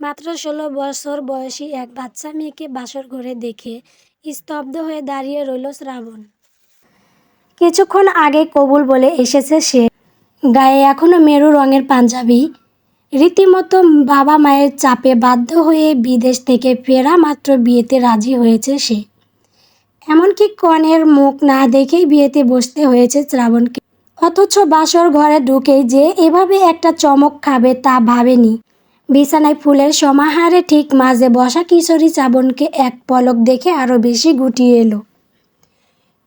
মাত্র ষোলো বছর বয়সী এক বাচ্চা মেয়েকে বাসর ঘরে দেখে স্তব্ধ হয়ে দাঁড়িয়ে রইল শ্রাবণ। কিছুক্ষণ আগে কবুল বলে এসেছে সে। গায়ে এখনও মেরু রঙের পাঞ্জাবি। রীতিমতো বাবা মায়ের চাপে বাধ্য হয়ে বিদেশ থেকে ফেরা মাত্র বিয়েতে রাজি হয়েছে সে। এমনকি কনের মুখ না দেখেই বিয়েতে বসতে হয়েছে শ্রাবণকে। অথচ বাসর ঘরে ঢুকেই যে এভাবে একটা চমক খাবে তা ভাবেনি। বিছানায় ফুলের সমাহারে ঠিক মাঝে বসা কিশোরী চাবনকে এক পলক দেখে আরও বেশি গুটিয়ে এলো।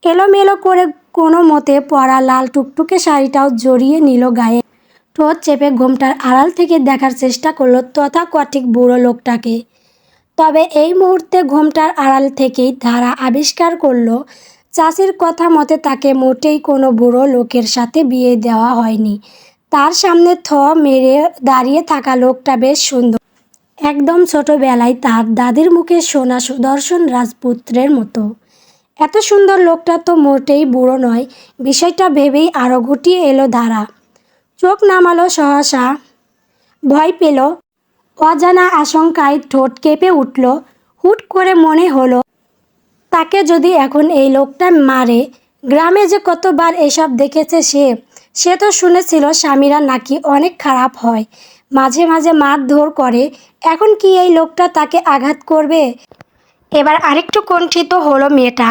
এলোমেলো করে কোনো মতে পরা লাল টুকটুকে শাড়িটাও জড়িয়ে নিল গায়ে। ঠোঁট চেপে ঘোমটার আড়াল থেকে দেখার চেষ্টা করল তথাকথিক বুড়ো লোকটাকে। তবে এই মুহূর্তে ঘোমটার আড়াল থেকেই ধারা আবিষ্কার করল চাষির কথা মতে তাকে মোটেই কোনো বুড়ো লোকের সাথে বিয়ে দেওয়া হয়নি। তার সামনে থ মেরে দাঁড়িয়ে থাকা লোকটা বেশ সুন্দর। একদম ছোটবেলায় তার দাদির মুখে শোনা সুদর্শন রাজপুত্রের মতো। এত সুন্দর লোকটা তো মোটেই বুড়ো নয়, বিষয়টা ভেবেই আরও গুটিয়ে এলো ধারা চোখ নামালো সহসা। ভয় পেল। অজানা আশঙ্কায় ঠোঁট কেঁপে উঠল। হুট করে মনে হলো, তাকে যদি এখন এই লোকটা মারে, গ্রামে যে কতবার এসব দেখেছে সে? সে তো শুনেছিল স্বামীরা নাকি অনেক খারাপ হয়। মাঝে মাঝে মারধর করে। এখন কি এই লোকটা তাকে আঘাত করবে? এবার আরেকটু কণ্ঠিত হলো মেয়েটা।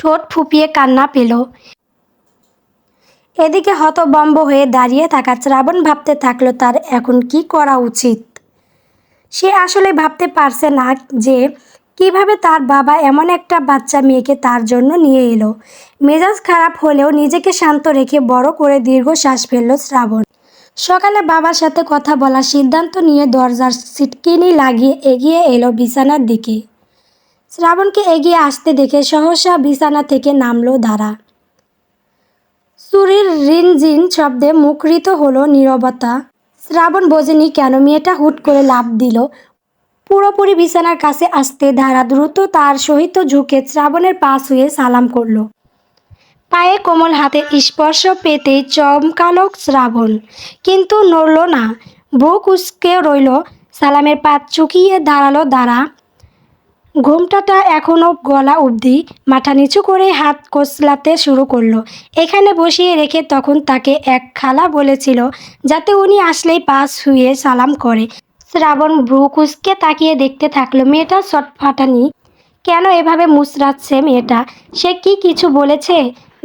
ঠোঁট ফুপিয়ে কান্না পেল। এদিকে হতবম্ব হয়ে দাঁড়িয়ে থাকা শ্রাবণ ভাবতে থাকল তার এখন কি করা উচিত। সে আসলে ভাবতে পারছে না যে কীভাবে তার বাবা এমন একটা বাচ্চা মেয়েকে তার জন্য নিয়ে এলো? মেজাজ খারাপ হলেও নিজেকে শান্ত রেখে বড় করে দীর্ঘশ্বাস ফেলল শ্রাবণ। সকালে বাবার সাথে কথা বলার সিদ্ধান্ত নিয়ে দরজার সিটকিনি লাগিয়ে এগিয়ে এলো বিছানার দিকে। শ্রাবণকে এগিয়ে আসতে দেখে সহসা বিছানা থেকে নামলো ধারা। সুরির রিনজিন শব্দে মুখরিত হলো নীরবতা। শ্রাবণ বোঝেনি কেন মেয়েটা হুট করে লাভ দিল। পুরোপুরি বিছানার কাছে আসতে ধারা দ্রুত তার সহিত ঝুঁকে শ্রাবণের পাশ হয়ে সালাম করল। পায়ে কোমল হাতে স্পর্শ পেতেই চমকালো শ্রাবণ, কিন্তু নড়ল না। বুক কুচকে রইল, সালামের পাত চুকিয়ে দাঁড়াল দাঁড়া। ঘোমটাটা এখনও গলা অবধি মাথা নিচু করে হাত কোচলাতে শুরু করল। এখানে বসিয়ে রেখে তখন তাকে এক খালা বলেছিল, যাতে উনি আসলেই পাশ শুয়ে সালাম করে। শ্রাবণ ভ্রু কুচকে তাকিয়ে দেখতে থাকল মেয়েটা চটফাটানি কেন এভাবে মুচড়াচ্ছে মেয়েটা? সে কি কিছু বলেছে?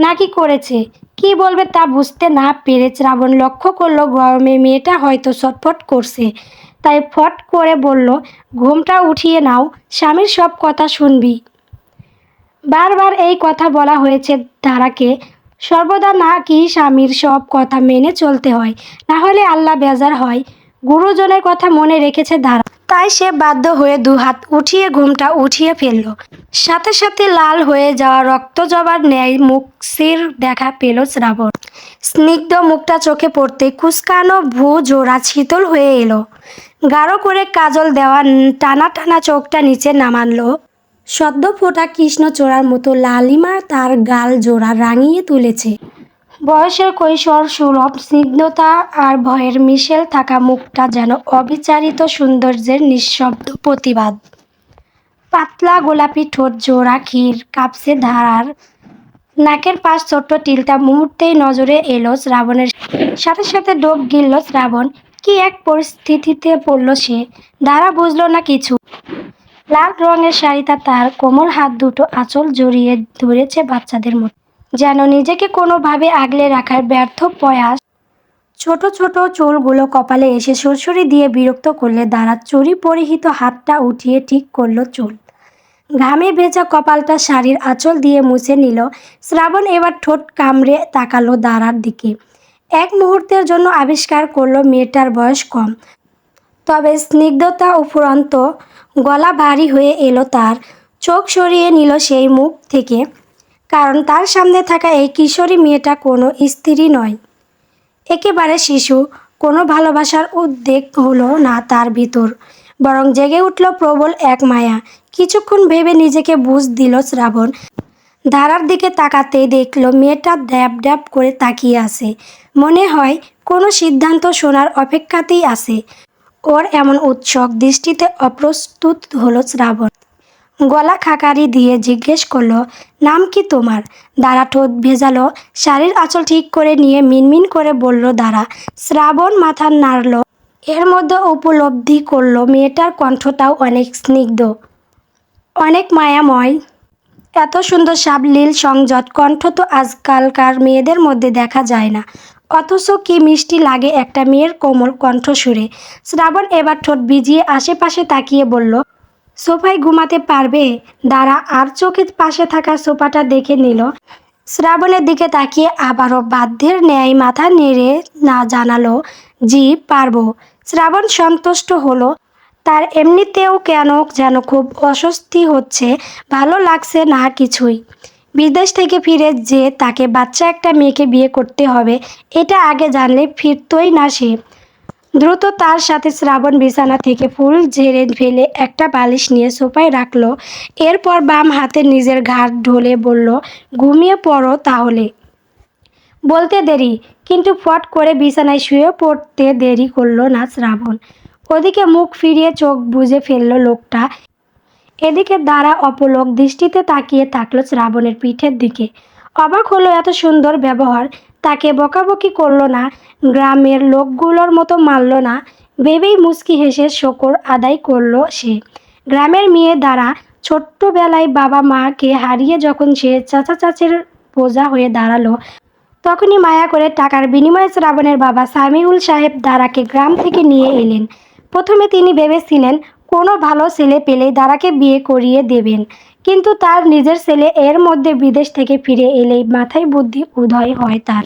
নাকি করেছে? কি বলবে তা বুঝতে না পেরে শ্রাবণ লক্ষ্য করল গরমে মেয়েটা হয়তো ছটফট করছে। তাই ফট করে বলল, ঘুমটা উঠিয়ে নাও, স্বামীর সব কথা শুনবি। বারবার এই কথা বলা হয়েছে ধারাকে সর্বদা নাকি স্বামীর সব কথা মেনে চলতে হয়, না হলে আল্লাহ বেজার হয়। গুরুজনের কথা মনে রেখেছে ধারা। তাই সে বাধ্য হয়ে দুহাত উঠিয়ে ঘুমটা উঠিয়ে ফেলল। সাথে সাথে লাল হয়ে যাওয়া রক্ত জবার ন্যায় মুখ সির দেখা পেল শ্রাবণ। স্নিগ্ধ মুখটা চোখে পড়তে কুচকানো ভ্রু জোড়া শীতল হয়ে এলো। গাঢ় করে কাজল দেওয়া টানা টানা চোখটা নিচে নামানলো সদ্য ফোটা কৃষ্ণচূড়ার মতো লালিমা তার গাল জোড়া রাঙিয়ে তুলেছে। বয়সের কৈশোর, সুলভ, স্নিগ্ধতা আর ভয়ের মিশেল থাকা মুখটা যেন অবিচারিত সৌন্দর্যের নিঃশব্দ প্রতিবাদ। পাতলা গোলাপি ঠোঁট জোড়া ক্ষীর কাপসে ধারার। নাকের পাশ ছোট্ট টিলটা মুহূর্তেই নজরে এলো শ্রাবণের সাথে সাথে ডোব গিলল শ্রাবণ। কি এক পরিস্থিতিতে পড়ল সে? ধারা বুঝলো না কিছু। লাল রঙের শাড়িটা তার কোমল হাত দুটো আঁচল জড়িয়ে ধরেছে বাচ্চাদের মতো যেন নিজেকে কোনোভাবে আগলে রাখার ব্যর্থ প্রয়াস। ছোট ছোট চুলগুলো কপালে এসে সুরসুরি দিয়ে বিরক্ত করলে দাঁড়া চুরি পরিহিত হাতটা উঠিয়ে ঠিক করল চুল। ঘামে ভেজা কপালটা শাড়ির আঁচল দিয়ে মুছে নিল। শ্রাবণ এবার ঠোঁট কামড়ে তাকালো দাঁড়ার দিকে। এক মুহূর্তের জন্য আবিষ্কার করল মেয়েটার বয়স কম। তবে স্নিগ্ধতা উপরন্ত গলা ভারী হয়ে এলো তার। চোখ সরিয়ে নিল সেই মুখ থেকে। কারণ তার সামনে থাকা এই কিশোরী মেয়েটা কোনো স্ত্রী নয়। একেবারে শিশু, কোনো ভালোবাসার উদ্বেগ হলো না তার ভিতর। বরং জেগে উঠল প্রবল এক মায়া। কিছুক্ষণ ভেবে নিজেকে বুঝ দিল শ্রাবণ। ধারার দিকে তাকাতেই দেখল মেয়েটা ড্যাব ড্যাব করে তাকিয়ে আছে। মনে হয় কোনো সিদ্ধান্ত শোনার অপেক্ষাতেই আছে। ওর এমন উৎসক দৃষ্টিতে অপ্রস্তুত হলো শ্রাবণ। গলা খাকারি দিয়ে জিজ্ঞেস করল, নাম কি তোমার? দাঁড়া ঠোঁট ভেজালো। শাড়ির আঁচল ঠিক করে নিয়ে মিনমিন করে বলল, দাঁড়া। শ্রাবণ মাথা নাড়ল। এর মধ্যে উপলব্ধি করল, মেয়েটার কণ্ঠটাও অনেক স্নিগ্ধ। অনেক মায়াময়। এত সুন্দর সাবলীল সংযত। কণ্ঠ তো আজকালকার মেয়েদের মধ্যে দেখা যায় না। অথচ কি মিষ্টি লাগে একটা মেয়ের কোমল কণ্ঠ সুরে শ্রাবণ এবার ঠোঁট ভিজিয়ে আশেপাশে তাকিয়ে বলল সোফায় ঘুমাতে পারবে? দাঁড়া, আর চোখের পাশে থাকা সোফাটা দেখে নিল। শ্রাবণের দিকে তাকিয়ে আবারও বাধ্যের ন্যায় মাথা নেড়ে না জানালো, জি, পারব। শ্রাবণ সন্তুষ্ট হলো। তার এমনিতেও কেন যেন খুব অস্বস্তি হচ্ছে, ভালো লাগছে না কিছুই। বিদেশ থেকে ফিরে যে তাকে বাচ্চা একটা মেয়েকে বিয়ে করতে হবে, এটা আগে জানলে ফিরতই না সে। দ্রুত তার সাথে শ্রাবণ বিছানা থেকে ফুল ঝেড়ে ফেলে একটা বালিশ নিয়ে সোফায় রাখল। এরপর বাম হাতে নিজের ঘাট ঢলে বলল, ঘুমিয়ে পড়ো তাহলে। বলতে দেরি, কিন্তু ফট করে বিছানায় শুয়ে পড়তে দেরি করল না শ্রাবণ। ওদিকে মুখ ফিরিয়ে চোখ বুজে ফেলল লোকটা। এদিকে দ্বারা অপলোক দৃষ্টিতে তাকিয়ে থাকল শ্রাবণের পিঠের দিকে। অবাক হলো এত সুন্দর ব্যবহার। তাকে বকাবকি করল না, গ্রামের লোকগুলোর মতো মারল না, ভেবেই মুচকি হেসে শকর আদায় করল সে। গ্রামের মেয়ে দ্বারা ছোট্টবেলায় বাবা মাকে হারিয়ে যখন সে চাচা চাচির বোঝা হয়ে দাঁড়াল, তখনই মায়া করে টাকার বিনিময়ে শ্রাবণের বাবা সামিউল সাহেব দারাকে গ্রাম থেকে নিয়ে এলেন। প্রথমে তিনি ভেবেছিলেন, কোনো ভালো ছেলে পেলেই দারাকে বিয়ে করিয়ে দেবেন। কিন্তু তার নিজের ছেলে এর মধ্যে বিদেশ থেকে ফিরে এলেই মাথায় বুদ্ধি উদয় হয় তার।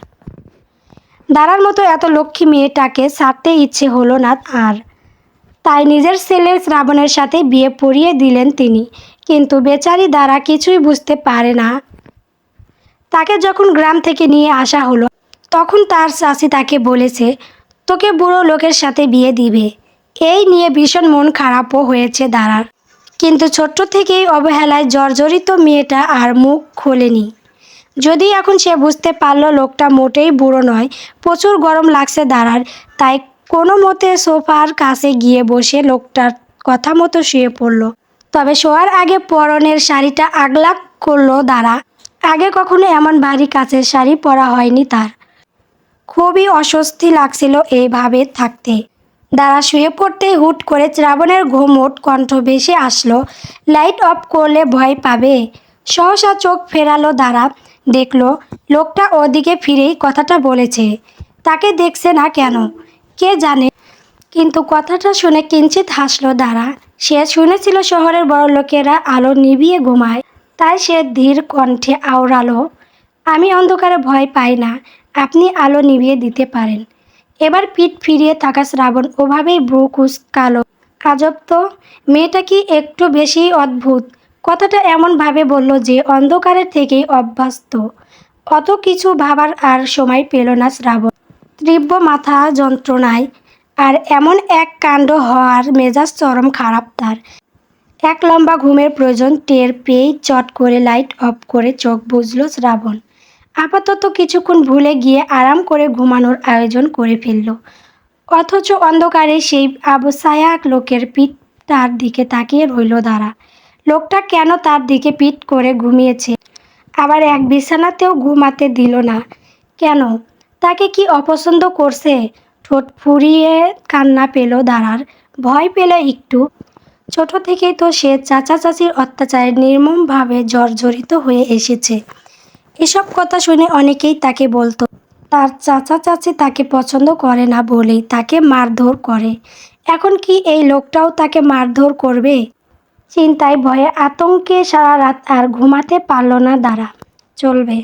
দারার মতো এত লক্ষ্মী মেয়েটাকে ছাড়তে ইচ্ছে হলো না আর। তাই নিজের ছেলের শ্রাবণের সাথে বিয়ে পড়িয়ে দিলেন তিনি। কিন্তু বেচারি দ্বারা কিছুই বুঝতে পারে না। তাকে যখন গ্রাম থেকে নিয়ে আসা হলো, তখন তার চাচি তাকে বলেছে, তোকে বুড়ো লোকের সাথে বিয়ে দিবে। এই নিয়ে ভীষণ মন খারাপও হয়েছে দাঁড়ার। কিন্তু ছোট্ট থেকেই অবহেলায় জর্জরিত মেয়েটা আর মুখ খোলেনি। যদি এখন সে বুঝতে পারল লোকটা মোটেই বুড়ো নয়, প্রচুর গরম লাগছে দাঁড়ার, তাই কোনো মতে সোফার কাছে গিয়ে বসে লোকটার কথা মতো শুয়ে পড়ল। তবে শোয়ার আগে পরনের শাড়িটা আগলাক করল দাঁড়া। আগে কখনো এমন ভারী কাচের শাড়ি পরা হয়নি তার। খুবই অস্বস্তি লাগছিল এইভাবে থাকতে। দাঁড়া শুয়ে পড়তে হুট করে শ্রাবণের ঘুমোট কণ্ঠ ভেসে আসলো। লাইট অফ করলে ভয় পাবে। সহসা চোখ ফেরালো দাঁড়া। দেখল, লোকটা ওদিকে ফিরেই কথাটা বলেছে। তাকে দেখছে না কেন? কে জানে? কিন্তু কথাটা শুনে কিঞ্চিত হাসলো দ্বারা সে শুনেছিল শহরের বড় লোকেরা আলো নিভিয়ে ঘুমায়। তাই সে ধীর কণ্ঠে আওড়ালো, আমি অন্ধকারে ভয় পাই না। আপনি আলো নিভিয়ে দিতে পারেন। এবার পিঠ ফিরিয়ে থাকা শ্রাবণ ওভাবেই ব্রু কুচকালো। আজব তো, মেয়েটা কি একটু বেশি অদ্ভুত? কথাটা এমনভাবে বলল যে অন্ধকারের থেকেই অভ্যস্ত। অত কিছু ভাবার আর সময় পেল না শ্রাবণ। তীব্র মাথা যন্ত্রণায় আর এমন এক কাণ্ড হওয়ার মেজাজ চরম খারাপ তার। এক লম্বা ঘুমের প্রয়োজন টের পেয়েই চট করে লাইট অফ করে চোখ বুঝলো শ্রাবণ। আপাতত কিছুক্ষণ ভুলে গিয়ে আরাম করে ঘুমানোর আয়োজন করে ফেলল। অথচ অন্ধকারে সেই আবসায়া লোকের পিঠ তার দিকে তাকিয়ে রইল দাঁড়া লোকটা কেন তার দিকে পিঠ করে ঘুমিয়েছে? আবার এক বিছানাতেও ঘুমাতে দিল না। কেন? তাকে কি অপছন্দ করছে? ঠোঁট ফুরিয়ে কান্না পেল দাঁড়ার। ভয় পেল একটু। ছোট থেকেই তো সে চাচা চাচির অত্যাচারে নির্মমভাবে জর্জরিত হয়ে এসেছে। এসব কথা শুনে অনেকেই তাকে বলতো, তার চাচা চাচি তাকে পছন্দ করে না বলেই তাকে মারধর করে। এখন কি এই লোকটাও তাকে মারধর করবে? চিন্তায় ভয়ে আতঙ্কে সারা রাত আর ঘুমাতে পারল না দাঁড়া। চলবে।